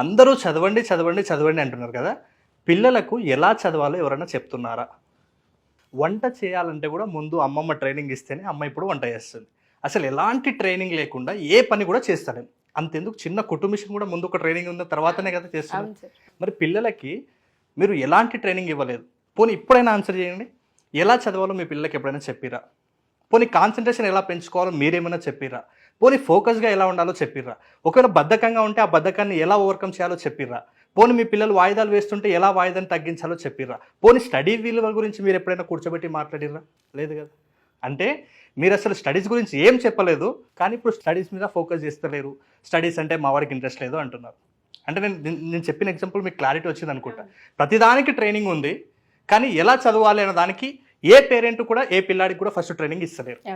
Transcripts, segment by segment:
అందరూ చదవండి చదవండి చదవండి అంటున్నారు కదా. పిల్లలకు ఎలా చదవాలో ఎవరైనా చెప్తున్నారా? వంట చేయాలంటే కూడా ముందు అమ్మమ్మ ట్రైనింగ్ ఇస్తేనే అమ్మ ఇప్పుడు వంట చేస్తుంది. అసలు ఎలాంటి ట్రైనింగ్ లేకుండా ఏ పని కూడా చేస్తలేం అంతెందుకు చిన్న కుటుంబిషన్ కూడా ముందు ఒక ట్రైనింగ్ ఉన్న తర్వాతనే కదా చేస్తాం అవును సార్. మరి పిల్లలకి మీరు ఎలాంటి ట్రైనింగ్ ఇవ్వలేదు. పోనీ ఇప్పుడైనా ఆన్సర్ చేయండి. ఎలా చదవాలో మీ పిల్లలకి ఎప్పుడైనా చెప్పిరా? పోనీ కాన్సన్ట్రేషన్ ఎలా పెంచుకోవాలో మీరేమైనా చెప్పిరా? పోనీ ఫోకస్గా ఎలా ఉండాలో చెప్పిర్రా. ఒకవేళ బద్ధకంగా ఉంటే ఆ బద్ధకాన్ని ఎలా ఓవర్కమ్ చేయాలో చెప్పిర్రా. పోనీ మీ పిల్లలు వాయిదాలు వేస్తుంటే ఎలా వాయిదాన్ని తగ్గించాలో చెప్పిర్రా. పోనీ స్టడీ విలువ గురించి మీరు ఎప్పుడైనా కూర్చోబెట్టి మాట్లాడిర్రా? లేదు కదా. అంటే మీరు అసలు స్టడీస్ గురించి ఏం చెప్పలేదు కానీ ఇప్పుడు స్టడీస్ మీద ఫోకస్ చేస్తలేరు. స్టడీస్ అంటే మా వాడికి ఇంట్రెస్ట్ లేదు అంటున్నారు. అంటే నేను నేను- చెప్పిన ఎగ్జాంపుల్ మీకు క్లారిటీ వచ్చింది అనుకుంటా. ప్రతిదానికి ట్రైనింగ్ ఉంది కానీ ఎలా చదవాలి అనే దానికి ఏ పేరెంట్ కూడా ఏ పిల్లాడికి కూడా ఫస్ట్ ట్రైనింగ్ ఇస్తలేరు.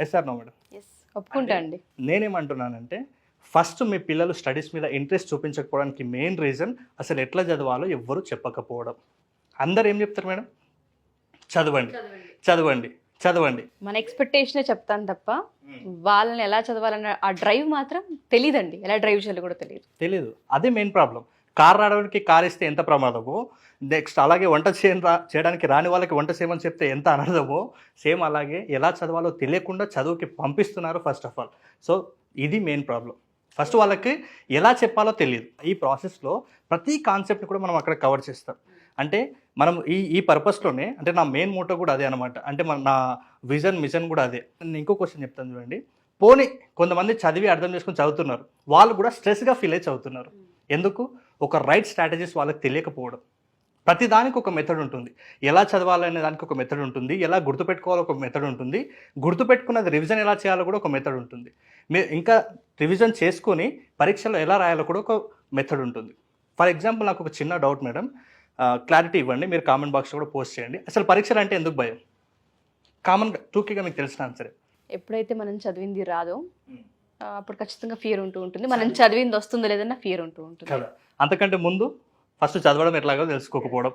ఎస్ సార్ నో మేడం ఒప్పుకుంటా అండి. నేనేమంటున్నానంటే ఫస్ట్ మీ పిల్లలు స్టడీస్ మీద ఇంట్రెస్ట్ చూపించకపోవడానికి మెయిన్ రీజన్ అసలు ఎట్లా చదవాలో ఎవ్వరూ చెప్పకపోవడం. అందరు ఏం చెప్తారు మేడం? చదవండి. చదవండి. చదవండి. మన ఎక్స్పెక్టేషనే చెప్తాను తప్ప వాళ్ళని ఎలా చదవాలన్న ఆ డ్రైవ్ మాత్రం తెలియదండి ఎలా డ్రైవ్ చేయాలో కూడా తెలియదు తెలియదు అదే మెయిన్ ప్రాబ్లం. కార్ రావడానికి కార్ ఇస్తే ఎంత ప్రమాదమో? నెక్స్ట్ అలాగే వంట చేయని రా చేయడానికి రాని వాళ్ళకి వంట చేయమని చెప్తే ఎంత అనర్థమో సేమ్ అలాగే ఎలా చదవాలో తెలియకుండా చదువుకి పంపిస్తున్నారు ఫస్ట్ ఆఫ్ ఆల్ సో ఇది మెయిన్ ప్రాబ్లం ఫస్ట్ వాళ్ళకి ఎలా చెప్పాలో తెలియదు. ఈ ప్రాసెస్లో ప్రతి కాన్సెప్ట్ కూడా మనం అక్కడ కవర్ చేస్తాం. అంటే మనం ఈ ఈ పర్పస్లోనే అంటే నా మెయిన్ మోటో కూడా అదే అనమాట అంటే మన నా విజన్ మిషన్ కూడా అదే. నేను ఇంకో క్వశ్చన్ చెప్తాను చూడండి. పోనీ కొంతమంది చదివి అర్థం చేసుకుని చదువుతున్నారు. వాళ్ళు కూడా స్ట్రెస్గా ఫీల్ అయి చదువుతున్నారు. ఎందుకు? ఒక రైట్ స్ట్రాటజీస్ వాళ్ళకి తెలియకపోవడం. ప్రతి దానికి ఒక మెథడ్ ఉంటుంది. ఎలా చదవాలనే దానికి ఒక మెథడ్ ఉంటుంది. ఎలా గుర్తుపెట్టుకోవాలో ఒక మెథడ్ ఉంటుంది. గుర్తుపెట్టుకున్నది రివిజన్ ఎలా చేయాలో కూడా ఒక మెథడ్ ఉంటుంది. మీరు ఇంకా రివిజన్ చేసుకొని పరీక్షలో ఎలా రాయాలో కూడా ఒక మెథడ్ ఉంటుంది. ఫర్ ఎగ్జాంపుల్ నాకు ఒక చిన్న డౌట్ మేడం క్లారిటీ ఇవ్వండి. మీరు కామెంట్ బాక్స్లో కూడా పోస్ట్ చేయండి. అసలు పరీక్షలు అంటే ఎందుకు భయం? కామన్గా టూకీగా మీకు తెలిసిన ఆన్సరే ఎప్పుడైతే మనం చదివింది రాదో ఆ, అప్పుడు ఖచ్చితంగా ఫియర్ ఉంటూ ఉంటుంది. మనం చదివింది వస్తుందో లేదన్న ఫియర్ ఉంటూ ఉంటుంది. కదా. అంతకంటే ముందు ఫస్ట్ చదవడం ఎట్లాగో తెలుసుకోకపోవడం.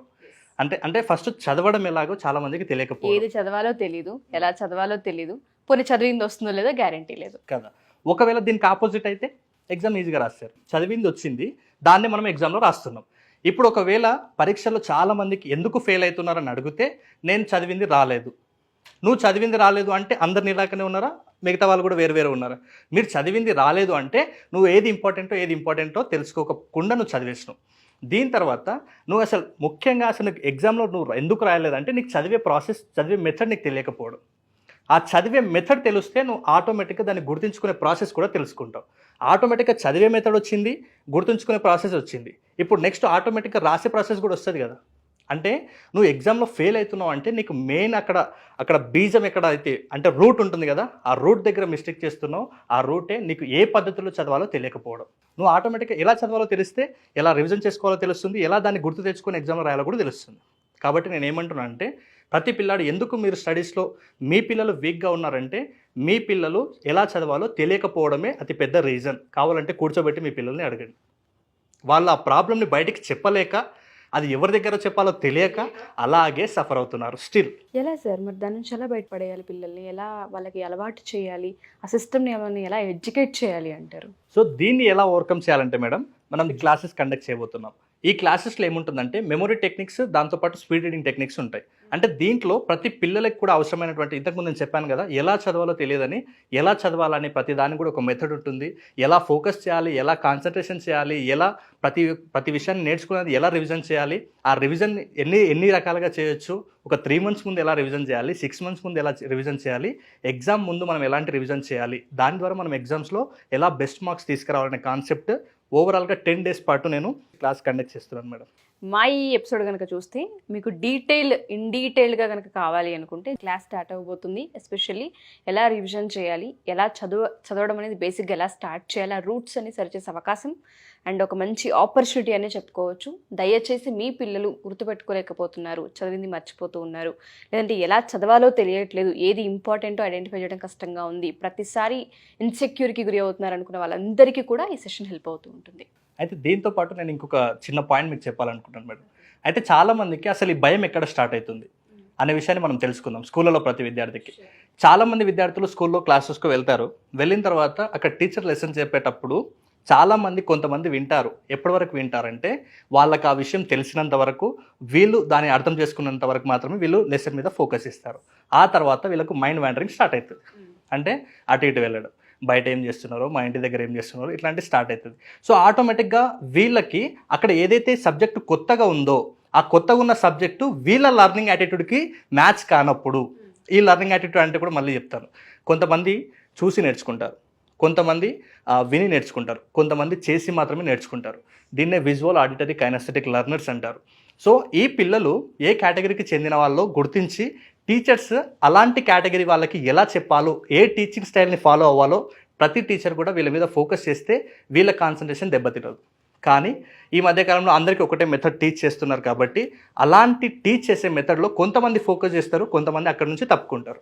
అంటే అంటే ఫస్ట్ చదవడం ఎలాగో చాలా మందికి తెలియకపోవడం. ఏది చదవాలో తెలీదు ఎలా చదవాలో తెలీదు పోనీ చదివింది వస్తుందో లేదో గ్యారంటీ లేదు. కదా. ఒకవేళ దీనికి ఆపోజిట్ అయితే ఎగ్జామ్ ఈజీగా రాస్తారు. చదివింది వచ్చింది దాన్ని మనం ఎగ్జామ్లో రాస్తున్నాం. ఇప్పుడు ఒకవేళ పరీక్షలో చాలా మందికి ఎందుకు ఫెయిల్ అవుతున్నారని అడిగితే నేను చదివింది రాలేదు. నువ్వు చదివింది రాలేదు అంటే అందరు నీలాకనే ఉన్నారా? మిగతా వాళ్ళు కూడా వేరు వేరు ఉన్నారా? మీరు చదివింది రాలేదు అంటే నువ్వు ఏది ఇంపార్టెంటో ఏది ఇంపార్టెంటో తెలుసుకోకుండా నువ్వు చదివేసినావు. దీని తర్వాత నువ్వు అసలు ముఖ్యంగా అసలు నీకు ఎగ్జామ్లో నువ్వు ఎందుకు రాయలేదంటే నీకు చదివే ప్రాసెస్ చదివే మెథడ్ నీకు తెలియకపోవడం. ఆ చదివే మెథడ్ తెలిస్తే నువ్వు ఆటోమేటిక్గా దాన్ని గుర్తుంచుకునే ప్రాసెస్ కూడా తెలుసుకుంటావు. ఆటోమేటిక్గా చదివే మెథడ్ వచ్చింది గుర్తుంచుకునే ప్రాసెస్ వచ్చింది. ఇప్పుడు నెక్స్ట్ ఆటోమేటిక్గా రాసే ప్రాసెస్ కూడా వస్తుంది కదా? అంటే నువ్వు ఎగ్జామ్లో ఫెయిల్ అవుతున్నావు అంటే నీకు మెయిన్ అక్కడ అక్కడ బీజం ఎక్కడ అయితే అంటే రూట్ ఉంటుంది కదా ఆ రూట్ దగ్గర మిస్టేక్ చేస్తున్నావు ఆ రూటే నీకు ఏ పద్ధతిలో చదవాలో తెలియకపోవడం. నువ్వు ఆటోమేటిక్గా ఎలా చదవాలో తెలిస్తే ఎలా రివిజన్ చేసుకోవాలో తెలుస్తుంది ఎలా దాన్ని గుర్తు తెచ్చుకొని ఎగ్జామ్లో రాయాలో కూడా తెలుస్తుంది. కాబట్టి నేను ఏమంటున్నా అంటే ప్రతి పిల్లాడు ఎందుకు మీరు స్టడీస్లో మీ పిల్లలు వీక్గా ఉన్నారంటే మీ పిల్లలు ఎలా చదవాలో తెలియకపోవడమే అతి పెద్ద రీజన్ కావాలంటే కూర్చోబెట్టి మీ పిల్లల్ని అడగండి. వాళ్ళు ఆ ప్రాబ్లమ్ని బయటికి చెప్పలేక అది ఎవరి దగ్గర చెప్పాలో తెలియక అలాగే సఫర్ అవుతున్నారు. స్టిల్ ఎలా సార్? మరి దాని నుంచి ఎలా బయటపడేయాలి పిల్లల్ని? ఎలా వాళ్ళకి అలవాటు చేయాలి? ఆ సిస్టమ్ని ఏమైనా ఎలా ఎడ్యుకేట్ చేయాలి అంటారు? సో దీన్ని ఎలా ఓవర్కమ్ చేయాలంటే మేడం మనం క్లాసెస్ కండక్ట్ చేయబోతున్నాం. ఈ క్లాసెస్లో ఏముంటుందంటే మెమొరీ టెక్నిక్స్ దాంతోపాటు స్పీడ్ రీడింగ్ టెక్నిక్స్ ఉంటాయి. అంటే దీంట్లో ప్రతి పిల్లలకు కూడా అవసరమైనటువంటి ఇంతకుముందు నేను చెప్పాను కదా ఎలా చదవాలో తెలియదని ఎలా చదవాలని ప్రతి దానికి కూడా ఒక మెథడ్ ఉంటుంది. ఎలా ఫోకస్ చేయాలి ఎలా కాన్సన్ట్రేషన్ చేయాలి ఎలా ప్రతి ప్రతి విషయాన్ని నేర్చుకునేది ఎలా రివిజన్ చేయాలి ఆ రివిజన్ ఎన్ని ఎన్ని రకాలుగా చేయొచ్చు ఒక త్రీ మంత్స్ ముందు ఎలా రివిజన్ చేయాలి సిక్స్ మంత్స్ ముందు ఎలా రివిజన్ చేయాలి ఎగ్జామ్ ముందు మనం ఎలాంటి రివిజన్ చేయాలి దాని ద్వారా మనం ఎగ్జామ్స్లో ఎలా బెస్ట్ మార్క్స్ తీసుకురావాలనే కాన్సెప్ట్ ఓవరాల్గా టెన్ డేస్ పాటు నేను క్లాస్ కండక్ట్ చేస్తున్నాను మేడం. మా ఈ ఎపిసోడ్ కనుక చూస్తే మీకు డీటెయిల్ ఇన్ డీటెయిల్గా కనుక కావాలి అనుకుంటే క్లాస్ స్టార్ట్ అవ్వబోతుంది. ఎస్పెషల్లీ ఎలా రివిజన్ చేయాలి ఎలా చదువు చదవడం అనేది బేసిక్గా ఎలా స్టార్ట్ చేయాలి రూట్స్ అని సరిచేసే అవకాశం అండ్ ఒక మంచి ఆపర్చునిటీ అనే చెప్పుకోవచ్చు. దయచేసి మీ పిల్లలు గుర్తుపెట్టుకోలేకపోతున్నారు చదివింది మర్చిపోతూ ఉన్నారు లేదంటే ఎలా చదవాలో తెలియట్లేదు ఏది ఇంపార్టెంటో ఐడెంటిఫై చేయడం కష్టంగా ఉంది ప్రతిసారి ఇన్సెక్యూర్కి గురి అవుతున్నారు అనుకున్న వాళ్ళందరికీ కూడా ఈ సెషన్ హెల్ప్ అవుతూ ఉంటుంది. అయితే దీంతో పాటు నేను ఇంకొక చిన్న పాయింట్ మీకు చెప్పాలనుకుంటున్నాను మేడం. అయితే చాలా మందికి అసలు ఈ భయం ఎక్కడ స్టార్ట్ అవుతుంది అనే విషయాన్ని మనం తెలుసుకుందాం స్కూళ్ళలో ప్రతి విద్యార్థికి. చాలా మంది విద్యార్థులు స్కూల్లో క్లాసెస్కి వెళ్తారు. వెళ్ళిన తర్వాత అక్కడ టీచర్ లెసన్ చెప్పేటప్పుడు చాలామంది కొంతమంది వింటారు. ఎప్పటి వరకు వింటారంటే వాళ్ళకి ఆ విషయం తెలిసినంత వరకు వీళ్ళు దాన్ని అర్థం చేసుకున్నంత వరకు మాత్రమే వీళ్ళు లెసన్ మీద ఫోకస్ ఇస్తారు. ఆ తర్వాత వీళ్ళకు మైండ్ వ్యాండరింగ్ స్టార్ట్ అవుతుంది. అంటే అటు ఇటు వెళ్ళడం. బయట ఏం చేస్తున్నారో మా ఇంటి దగ్గర ఏం చేస్తున్నారో ఇట్లాంటివి స్టార్ట్ అవుతుంది సో ఆటోమేటిక్గా వీళ్ళకి అక్కడ ఏదైతే సబ్జెక్టు కొత్తగా ఉందో ఆ కొత్తగా ఉన్న సబ్జెక్టు వీళ్ళ లర్నింగ్ యాటిట్యూడ్కి మ్యాచ్ కానప్పుడు ఈ లర్నింగ్ యాటిట్యూడ్ అంటే కూడా మళ్ళీ చెప్తాను. కొంతమంది చూసి నేర్చుకుంటారు. కొంతమంది విని నేర్చుకుంటారు. కొంతమంది చేసి మాత్రమే నేర్చుకుంటారు. దీన్నే విజువల్ ఆడిటరీ కైనస్థెటిక్ లర్నర్స్ అంటారు. సో ఈ పిల్లలు ఏ కేటగిరీకి చెందిన వాళ్ళో గుర్తించి టీచర్స్ అలాంటి కేటగిరీ వాళ్ళకి ఎలా చెప్పాలో ఏ టీచింగ్ స్టైల్ని ఫాలో అవ్వాలో ప్రతి టీచర్ కూడా వీళ్ళ మీద ఫోకస్ చేస్తే వీళ్ళ కాన్సన్ట్రేషన్ దెబ్బతినదు కానీ ఈ మధ్యకాలంలో అందరికీ ఒకటే మెథడ్ టీచ్ చేస్తున్నారు కాబట్టి అలాంటి టీచ్ చేసే మెథడ్లో కొంతమంది ఫోకస్ చేస్తారు కొంతమంది అక్కడ నుంచి తప్పుకుంటారు.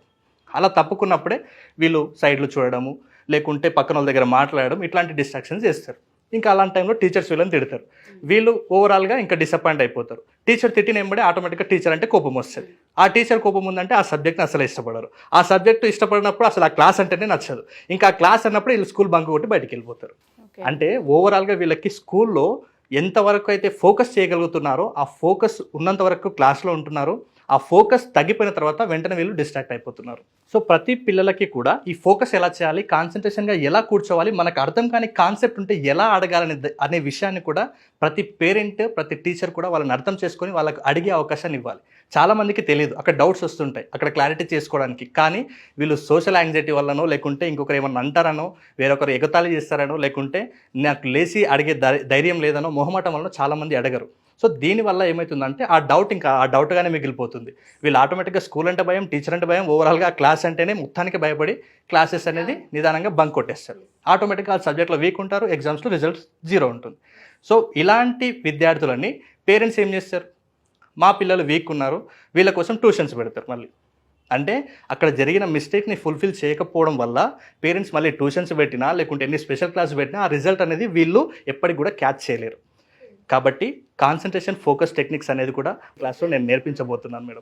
అలా తప్పుకున్నప్పుడే వీళ్ళు సైడ్లు చూడడము లేకుంటే పక్కన వాళ్ళ దగ్గర మాట్లాడడం ఇట్లాంటి డిస్ట్రాక్షన్స్ చేస్తారు. ఇంకా అలాంటి టైంలో టీచర్స్ వీళ్ళని తిడతారు. వీళ్ళు ఓవరాల్గా ఇంకా డిసప్పాయింట్ అయిపోతారు. టీచర్ తిట్టిన ఎంబడే ఆటోమేటిక్గా టీచర్ అంటే కోపం వస్తుంది. ఆ టీచర్ కోపం ఉందంటే ఆ సబ్జెక్ట్ని అసలు ఇష్టపడరు. ఆ సబ్జెక్టు ఇష్టపడినప్పుడు అసలు ఆ క్లాస్ అంటేనే నచ్చదు. ఇంకా ఆ క్లాస్ అన్నప్పుడు వీళ్ళు స్కూల్ బంక్ కొట్టి బయటికి వెళ్ళిపోతారు. అంటే ఓవరాల్గా వీళ్ళకి స్కూల్లో ఎంతవరకు అయితే ఫోకస్ చేయగలుగుతున్నారో ఆ ఫోకస్ ఉన్నంత వరకు క్లాస్లో ఉంటున్నారు ఆ ఫోకస్ తగ్గిపోయిన తర్వాత వెంటనే వీళ్ళు డిస్ట్రాక్ట్ అయిపోతున్నారు. సో ప్రతి పిల్లలకి కూడా ఈ ఫోకస్ ఎలా చేయాలి కాన్సన్ట్రేషన్గా ఎలా కూర్చోవాలి మనకు అర్థం కాని కాన్సెప్ట్ ఉంటే ఎలా అడగాలనే అనే విషయాన్ని కూడా ప్రతి పేరెంట్ ప్రతి టీచర్ కూడా వాళ్ళని అర్థం చేసుకొని వాళ్ళకి అడిగే అవకాశాన్ని ఇవ్వాలి. చాలామందికి తెలియదు అక్కడ డౌట్స్ వస్తుంటాయి అక్కడ క్లారిటీ చేసుకోవడానికి. కానీ వీళ్ళు సోషల్ యాంగ్జైటీ వల్లనో లేకుంటే ఇంకొకరు ఏమన్నా అంటారనో వేరొకరు ఎగతాళి చేస్తారనో లేకుంటే నాకు లేచి అడిగే ధైర్యం లేదనో మొహమాటం వలన చాలామంది అడగరు. సో దీనివల్ల ఏమవుతుందంటే ఆ డౌట్ ఇంకా ఆ డౌట్గానే మిగిలిపోతుంది. వీళ్ళు ఆటోమేటిక్గా స్కూల్ అంటే భయం టీచర్ అంటే భయం ఓవరాల్గా క్లాస్ అంటేనే మొత్తానికి భయపడి క్లాసెస్ అనేది నిదానంగా బంక్ కొట్టేస్తారు. ఆటోమేటిక్గా ఆ సబ్జెక్ట్లో వీక్ ఉంటారు ఎగ్జామ్స్లో రిజల్ట్స్ జీరో ఉంటుంది. సో ఇలాంటి విద్యార్థులని పేరెంట్స్ ఏం చేస్తారు? మా పిల్లలు వీక్ ఉన్నారు వీళ్ళ కోసం ట్యూషన్స్ పెడతారు మళ్ళీ. అంటే అక్కడ జరిగిన మిస్టేక్ని ఫుల్ఫిల్ చేయకపోవడం వల్ల పేరెంట్స్ మళ్ళీ ట్యూషన్స్ పెట్టినా లేకుంటే ఎన్ని స్పెషల్ క్లాస్ పెట్టినా ఆ రిజల్ట్ అనేది వీళ్ళు ఎప్పటికి కూడా క్యాచ్ చేయలేరు. కాబట్టి కాన్సన్ట్రేషన్ ఫోకస్ టెక్నిక్స్ అనేది కూడా క్లాస్లో నేను నేర్పించబోతున్నాను మేడం.